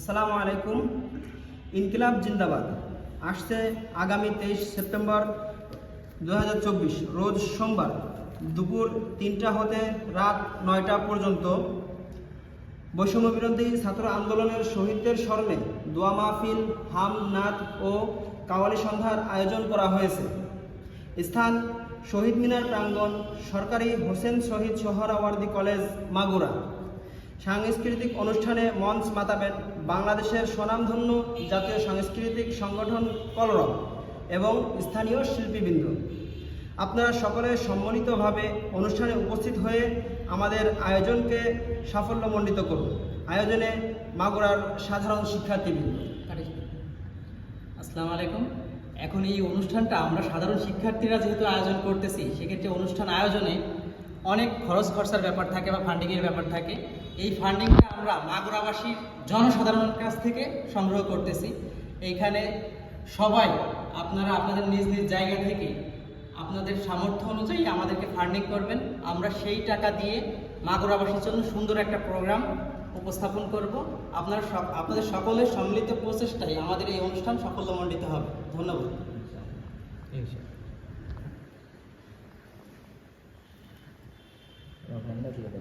আসসালামু আলাইকুম। ইনকিলাব জিন্দাবাদ। আসছে আগামী তেইশ সেপ্টেম্বর দুহাজার চব্বিশ, রোজ সোমবার, দুপুর তিনটা হতে রাত নয়টা পর্যন্ত। বৈষম্য বিরোধী ছাত্র আন্দোলনের শহীদদের স্মরণে দোয়া মাহফিল, হাম নাথ ও কাওয়ালি সন্ধ্যার আয়োজন করা হয়েছে। স্থান শহীদ মিনার প্রাঙ্গণ, সরকারি হোসেন শহীদ সোহরাওয়ার্দী কলেজ, মাগুরা। সাংস্কৃতিক অনুষ্ঠানে মঞ্চ মাতাবেন বাংলাদেশের স্বনামধন্য জাতীয় সাংস্কৃতিক সংগঠন কলরব এবং স্থানীয় শিল্পীবৃন্দ। আপনারা সকলে সম্মিলিতভাবে অনুষ্ঠানে উপস্থিত হয়ে আমাদের আয়োজনকে সাফল্যমণ্ডিত করুন। আয়োজনে মাগুরার সাধারণ শিক্ষার্থীবৃন্দ। আসসালামু আলাইকুম। এখন এই অনুষ্ঠানটা আমরা সাধারণ শিক্ষার্থীরা যেহেতু আয়োজন করতেছি, সেক্ষেত্রে অনুষ্ঠান আয়োজনে অনেক খরচ খরচার ব্যাপার থাকে বা ফান্ডিংয়ের ব্যাপার থাকে। এই ফান্ডিংটা আমরা মাগুরাবাসীর জনসাধারণের কাছ থেকে সংগ্রহ করতেছি। এইখানে সবাই আপনারা আপনাদের নিজ নিজ জায়গা থেকে আপনাদের সামর্থ্য অনুযায়ী আমাদেরকে ফান্ডিং করবেন। আমরা সেই টাকা দিয়ে মাগুরাবাসীর জন্য সুন্দর একটা প্রোগ্রাম উপস্থাপন করব। আপনারা আপনাদের সকলের সম্মিলিত প্রচেষ্টায় আমাদের এই অনুষ্ঠান সাফল্যমণ্ডিত হবে। ধন্যবাদ। நல்லது எது